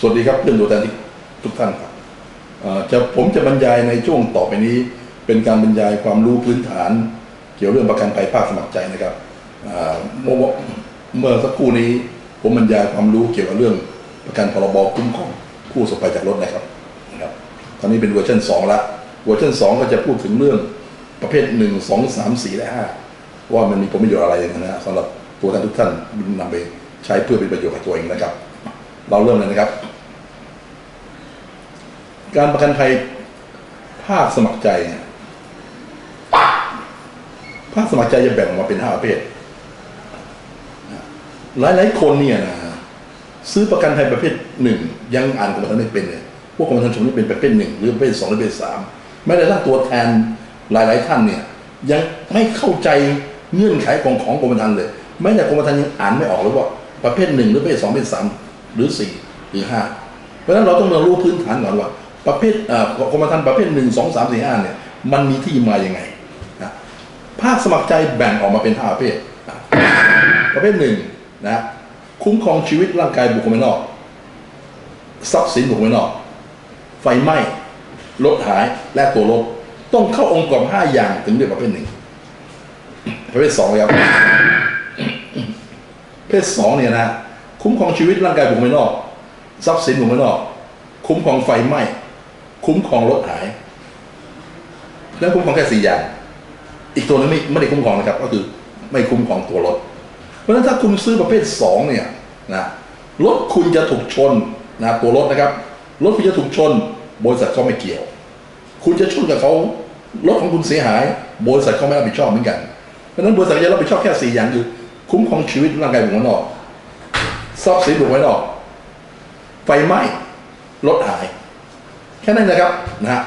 สวัสดีครับเพื่อนตัวแทนที่ทุกท่านครับจะผมจะบรรยายในช่วงต่อไปนี้ เป็นการบรรยายความรู้พื้นฐาน เกี่ยวเรื่องประกันภัยภาคสมัครใจนะครับเมื่อเมื่อสักครู่นี้ผมบรรยายความรู้เกี่ยวกับเรื่องประกันพรบคุ้มครองผู้สบภัยจากรถนะครับนะครับ ตอนนี้เป็นเวอร์ชันสองละเวอร์ชันสองก็จะพูดถึงเรื่องประเภทหนึ่งสองสามสี่และห้าว่ามันมีผลประโยชน์อะไรนะฮะสำหรับตัวท่านทุกท่านนำไปใช้เพื่อเป็นประโยชน์กับตัวเองนะครับ เราเริ่มเลยนะครับ การประกันภัยภาคสมัครใจเนี่ยภาคสมัครใจจะแบ่งออกมาเป็นห้าประเภทหลายหลายๆคนเนี่ยนะซื้อประกันภัยประเภทหนึ่งยังอ่านกรมธรรม์ไม่เป็นเลยพวกกรมธรรม์ชมนี่เป็นประเภทหนึ่งหรือประเภทสองหรือประเภทสามแม้แต่ทั้งตัวแทนหลายๆท่านเนี่ย ยังไม่เข้าใจเงื่อนไขของของกรมธรรม์เลยแม้แต่กรมธรรม์ยังอ่านไม่ออกเลยว่าประเภทหนึ่งหรือประเภทสองประเภทสามหรือสี่หรือห้าเพราะฉะนั้นเราต้องมารู้พื้นฐานก่อนว่า ประเภทกรมธรรม์ประเภทหนึ่งสองสามสี่ห้าเนี่ยมันมีที่มาอย่างไงนะภาคสมัครใจแบ่งออกมาเป็นห้าประเภทนะประเภทหนึ่งนะคุ้มครองชีวิตร่างกายบุคคลภายนอกทรัพย์สินบุคคลภายนอก ไฟไหม้รถหายและตัวรถต้องเข้าองค์ประกอบห้าอย่างถึงเรียกประเภทหนึ่งประเภทสองครับประเภทสองเนี่ยนะคุ้มครองชีวิตร่างกายบุคคลภายนอก ทรัพย์สินบุคคลภายนอก คุ้มครองไฟไหม้ คุ้มครองรถหาย และคุ้มครองแค่สี่อย่าง อีกตัวนึงไม่ไม่ได้คุ้มครองนะครับ ก็คือไม่คุ้มครองตัวรถ เพราะฉะนั้นถ้าคุณซื้อประเภทสองเนี่ยนะรถคุณจะถูกชนนะตัวรถนะครับรถคุณจะถูกชน บริษัทเขาไม่เกี่ยว คุณจะชนกับเขารถของคุณเสียหาย บริษัทเขาไม่รับผิดชอบเหมือนกันเพราะฉะนั้นบริษัทจะรับผิดชอบแค่สี่อย่างคือ คุ้มครองชีวิตร่างกายบุคคลนอกทรัพย์สินบุคคลนอกไฟไหม้รถหาย แค่นั้นนะครับนะฮะ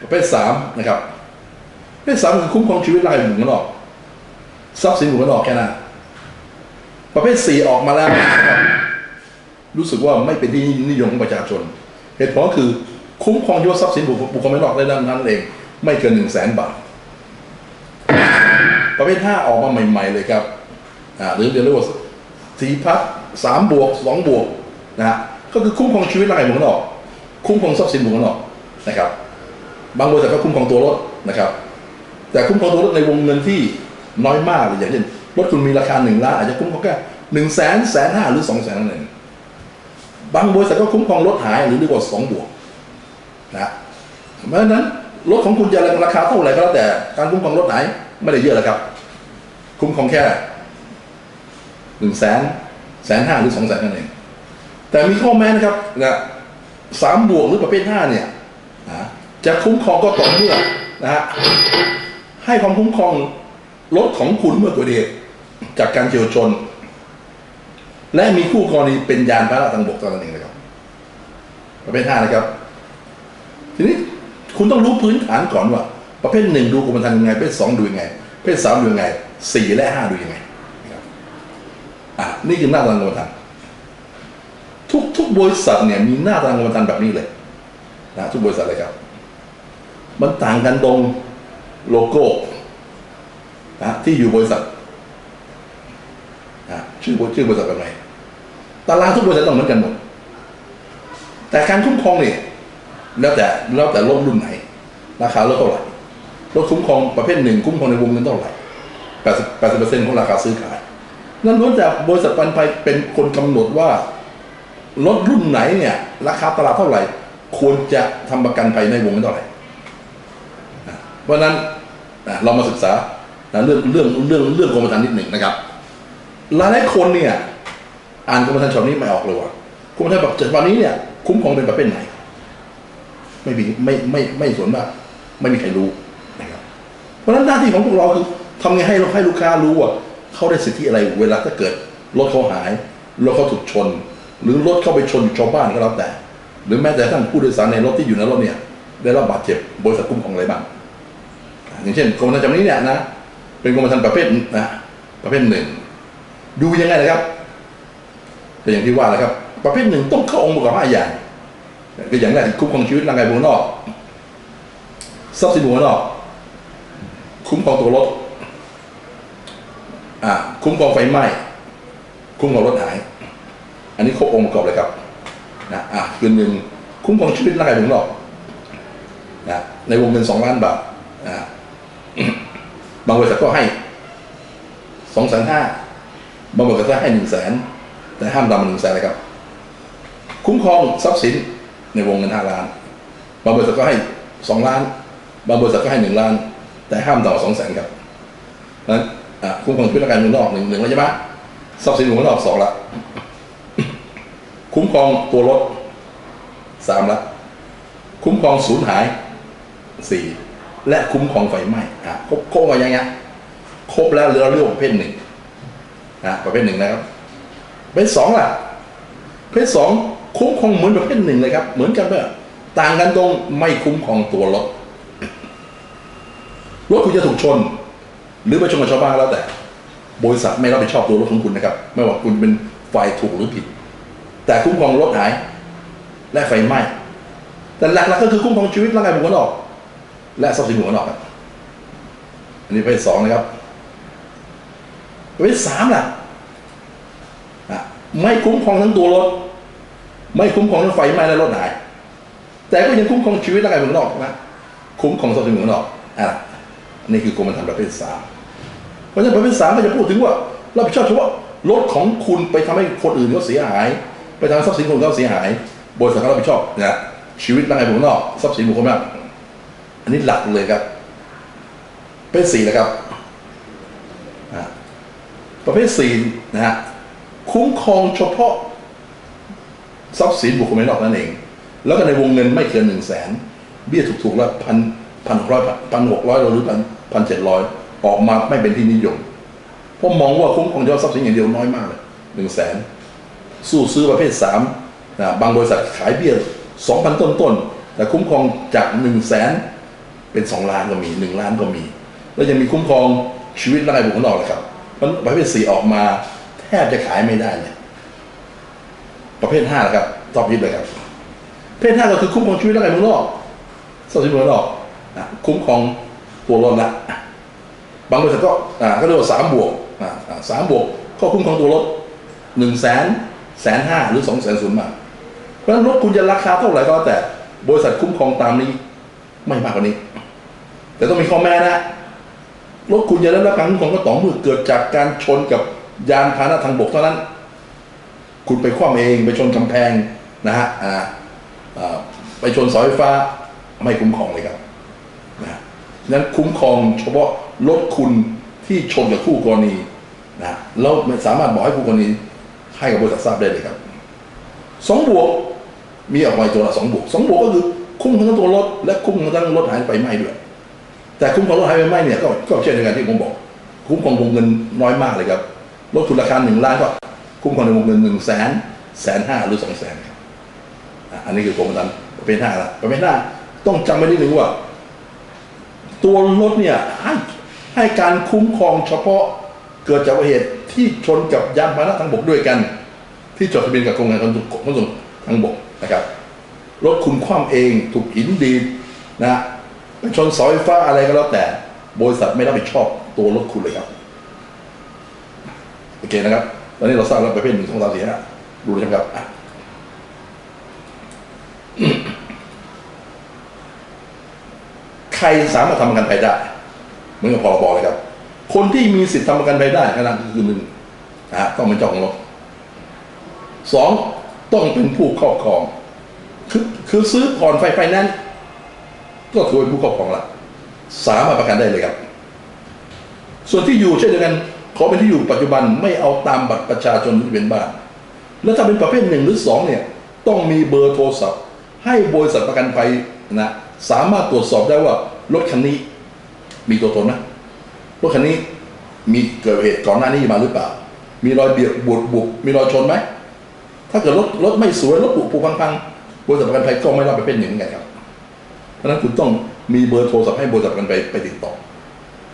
ประเภทสามนะครับประเภทสามคือคุ้มครองชีวิตร่างกายบุคคลภายนอกทรัพย์สินบุคคลออกแค่นั้นประเภทสี่ออกมาแล้วรู้สึกว่าไม่เป็นที่นิยมของประชาชน เหตุผลก็คือคุ้มครองยศทรัพย์สินบุคคลบุคคลภายนอกได้นั้นเอง ไม่เกินหนึ่งแสนบาท ประเภทห้าออกมาใหม่ ๆ เลยครับอ่าหรือเรียกว่าสีพัดสามบวกสองบวกนะฮะก็คือคุ้มครองชีวิตร่างกายบุคคลนอก คุ้มครองทรัพย์สินบุคคลนอกนะครับ บางบริษัทก็คุ้มครองตัวรถนะครับ แต่คุ้มครองตัวรถในวงเงินที่น้อยมากเลยอย่างเช่นรถคุณมีราคาหนึ่งล้านอาจจะคุ้มครองแค่หนึ่งแสนแสนห้าหรือสองแสนนั่นเองบางบริษัทก็คุ้มครองรถหายหรือเรีกว่าสองบวกนะเพราะฉะนั้นรถของคุณจะราคาเท่าไหร่ก็แล้วแต่การคุ้มครองรถหายไม่ได้เยอะหรอกครับ คุ้มครองแค่หนึ่งแสนแสนห้าหรือสองแสนนั่นเองแต่มีข้อแม้นะครับนะ สามบวกหรือประเภทห้าเนี่ยนะจะคุ้มครองก็ต่อเมื่อนะฮะให้ความคุ้มครองรถของคุณเมื่อเกิดเหตุจากการเฉียวชน และมีคู่กรณีเป็นยานพาหนะทางบกเท่านั้นเองนะครับประเภทห้านะครับ ทีนี้คุณต้องรู้พื้นฐานก่อนว่า ประเภทหนึ่งดูกรมธรรม์ยังไงประเภทสองดูยังไงประเภทสามดูยังไงสี่และห้าดูยังไงนะครับอะนี่คือหน้าตารางกรมธรรม์ บริษัทเนี่ยมีหน้าตางกรมธรรแบบนี้เลยนะทุกบริษัทเลยครับ มันต่างกันตรงโลโก้นะที่อยู่บริษัทนะชื่อชื่อบริษัทแบบไหนตารางทุกบริษัทต้องเหมือนกันหมดแต่การคุ้มครองเนี่ยแล้วแต่แล้วแต่รถรุ่นไหน ราคารถเท่าไหร่รถคุ้มครองประเภทหนึ่งคุ้มครองในวงเงินเท่าไหร่แปดสิบแปดสิบเปอร์เซ็นต์ของราคาซื้อขาย นั่นล้วนแต่บริษัทปันภัยเป็นคนกำหนดว่า รถรุ่นไหนเนี่ยราคาตลาดเท่าไหร่ ควรจะทำประกันภัยในวงเงินเท่าไหร่เพราะฉะนั้นเรามาศึกษาเรื่องเรื่องเรื่องเรื่องกรมธรรม์นิดหนึ่งนะครับหลายหลายคนเนี่ย อ่านกรมธรรม์ฉบับนี้ไม่ออกเลยว่ากรมธรรม์แบบฉบับนี้เนี่ย คุ้มครองเป็นประเภทไหน ไม่มีไม่ไม่ไม่ส่วนมากไม่มีใครรู้นะครับเพราะฉะนั้นหน้าที่ของพวกเราคือทำไงให้เราให้ลูกค้ารู้ว่าเขาได้สิทธิอะไรเวลาถ้าเกิดรถเขาหายรถเขาถูกชน หรือรถเข้าไปชนชาวบ้านก็แล้วแต่ หรือแม้แต่ทั้งผู้โดยสารในรถที่อยู่ในรถเนี่ย ได้รับบาดเจ็บบริษัทคุ้มครองอะไรบ้างอย่างเช่นกรมธรรม์จำนี้เนี่ยนะเป็นกรมธรรม์ประเภทนะประเภทหนึ่งดูยังไงนะครับแต่อย่างที่ว่าแหละครับ ประเภทหนึ่งต้องเข้าองค์ประกอบห้าอย่างคือย่างแรกคุ้มครองชีวิตร่างกายบุคนอกทรัพย์สินบุคนอก คุ้มครองตัวรถอ่าคุ้มครองไฟไหม้คุ้มครองรถหาย อันนี้ครบองค์ประกอบเลยครับนะอะคือหนึ่งคุ้มครองชีวิตร่างกายผมหรอกนะในวงเงินสองล้านบาทนะบางบริษัทก็ให้สองแสนห้าบางบริษัทก็ให้หนึ่งแสนแต่ห้ามต่ำกว่าหนึ่งแสนเลยครับ คุ้มครองทรัพย์สินในวงเงินห้าล้าน บางบริษัทก็ให้สองล้าน บางบริษัทก็ให้หนึ่งล้าน แต่ห้ามต่ำกว่าสองแสนครับเพราะฉะนั้นอะคุ้มครองชีวิตร่างกายเมืองนอกหนึ่งหนึ่งแล้วใช่ไหมทรัพย์สินเมืองนอกสองละ คุ้มครองตัวรถสามละคุ้มครองสูญหายสี่และคุ้มครองไฟไหม้อะครบครบมาอย่างเงี้ยครบแล้วเหลือเรื่องประเภทหนึ่งนะประเภทหนึ่งนะครับประเภทสองล่ะประเภทสองคุ้มครองเหมือนประเภทหนึ่งเลยครับ เหมือนกันแบบต่างกันตรงไม่คุ้มครองตัวรถรถคุณจะถูกชน หรือไปชนกับชาวบ้านแล้วแต่ บริษัทไม่รับผิดชอบตัวรถของคุณนะครับ ไม่ว่าคุณเป็นฝ่ายถูกหรือผิด แต่คุ้มครองรถหาย และไฟไหม้แต่หลักๆก็คือคุ้มครองชีวิตร่างกายบุคคลนอก และทรัพย์สินบุคคลนอกอันนี้ประเภทสองนะครับประเภทสามล่ะไม่คุ้มครองทั้งตัวรถ ไม่คุ้มครองทั้งไฟไหม้และรถหาย แต่ก็ยังคุ้มครองชีวิตร่างกายบุคคลนอกนะคุ้มครองทรัพย์สินบุคคลนอกอะนนี้คือกรมธรรม์ประเภทสามเพราะฉะนั้นประเภทสามก็จะพูดถึงว่ารับผิดชอบเฉพาะรถของคุณไปทำให้คนอื่นเขาเสียหาย ไปทำทรัพย์สินคนอื่นเขาเสียหาย บริษัทก็รับผิดชอบนะชีวิตร่างกายบุคคลนอกทรัพย์สินบุคคลนอกอันนี้หลักเลยครับประเภทสี่นะครับประเภทสี่นะฮะคุ้มครองเฉพาะทรัพย์สินบุคคลภายนอกนั่นเอง แล้วก็ในวงเงินไม่เกินหนึ่งแสนเบี้ยถูกๆแล้วพันพันหกร้อยพันหกร้อยหรือพันพันเจ็ดร้อยออกมาไม่เป็นที่นิยมเพราะมองว่าคุ้มครองเฉพาะทรัพย์สินอย่างเดียวน้อยมากเลยหนึ่งแสน สู้ซื้อประเภทสามนะบางบริษัทขายเบี้ยสองพันต้นแต่คุ้มครองจากหนึ่งแสนเป็นสองล้านก็มีหนึ่งล้านก็มี แล้วยังมีคุ้มครองชีวิตร่างกายบุคคลนอกเลยครับมันประเภทสี่ออกมาแทบจะขายไม่ได้เลยประเภทห้านะครับตอบยิบเลยครับประเภทห้าก็คือคุ้มครองชีวิตร่างกายเมืองนอกทรัพย์สินเมืองนอกนะคุ้มครองตัวรถละบางบริษัทก็อ่าก็เรียกว่าสามบวกอ่าอ่าสามบวกก็คุ้มครองตัวรถหนึ่งแสน แสนห้าหรือสองแสนศูนย์บาทเพราะฉะนั้นรถคุณจะราคาเท่าไหร่ก็แต่บริษัทคุ้มครองตามนี้ ไม่มากกว่านี้ แต่ต้องมีข้อแม้นะรถคุณจะได้รับการคุ้มครองก็ต่อเมื่อเกิดจากการชนกับยานพาหนะทางบกเท่านั้น คุณไปคว่ำเองไปชนกำแพงนะฮะอ่าไปชนเสาไฟฟ้าไม่คุ้มครองเลยครับนะฮะนั้นคุ้มครองเฉพาะรถคุณที่ชนกับคู่กรณีนะแล้วไม่สามารถบอกให้คู่กรณี ให้กับบริษัททราบได้เลยครับสองบวกมีออกมาตัวละสองบวกสองบวกก็คือคุ้มทั้งตัวรถและคุ้มทั้งรถหายไปไหม้ด้วยแต่คุ้มครองรถหายไปไหม้เนี่ยก็ก็เช่นเดียวกันที่ผมบอก คุ้มครองวงเงินน้อยมากเลยครับรถคุณราคาหนึ่งล้านก็คุ้มครองในวงเงินหนึ่งแสนแสนห้าหรือสองแสนครับอันนี้คือกรมธรรม์ประเภทห้าละประเภทห้าต้องจำไว้นิดนึงว่า ตัวรถเนี่ยให้ให้การคุ้มครองเฉพาะ เกิดจากเหตุที่ชนกับยานพาหนะทางบกด้วยกัน ที่จดทะเบียนกับกรมการขนส่งขนส่งทางบกนะครับรถคุณคว่ำเองถูกหินดีนะไปชนเสาไฟฟ้าอะไรก็แล้วแต่ บริษัทไม่รับผิดชอบตัวรถคุณเลยครับโอเคนะครับ ตอนนี้เราทราบแล้วประเภทหนึ่งสองสามสี่ห้าดูเลยครับใครสามารถทำประกันภัยได้เหมือนกับพรบเลยครับ คนที่มีสิทธิ์ทำประกันภัยได้ขนาดคือหนึ่งนะฮะต้องเป็นเจ้าของรถสองต้องเป็นผู้ครอบครอง คือคือซื้อผ่อนไฟไฟนนซ์ก็ถือเป็นผู้ครอบครองละสามารถประกันได้เลยครับ ส่วนที่อยู่เช่นเดียวกันขอเป็นที่อยู่ปัจจุบันไม่เอาตามบัตรประชาชนที่เป็นบ้าน แล้วถ้าเป็นประเภทหนึ่งหรือสองเนี่ยต้องมีเบอร์โทรศัพท์ ให้บริษัทประกันภัยนะสามารถตรวจสอบได้ว่ารถคันนี้ มีตัวตนนะ รถคันนี้มีเกิดเหตุก่อนหน้านี้มาหรือเปล่า มีรอยเบียดบุดบุบมีรอยชนไหม ถ้าเกิดรถรถไม่สวยรถปุปุพังๆบริษัทประกันภัยก็ไม่รับไปเป็นอย่างเหมือนกันครับเพราะฉะนั้นคุณต้องมีเบอร์โทรศัพท์ให้บริษัทประกันภัยไปติดต่อ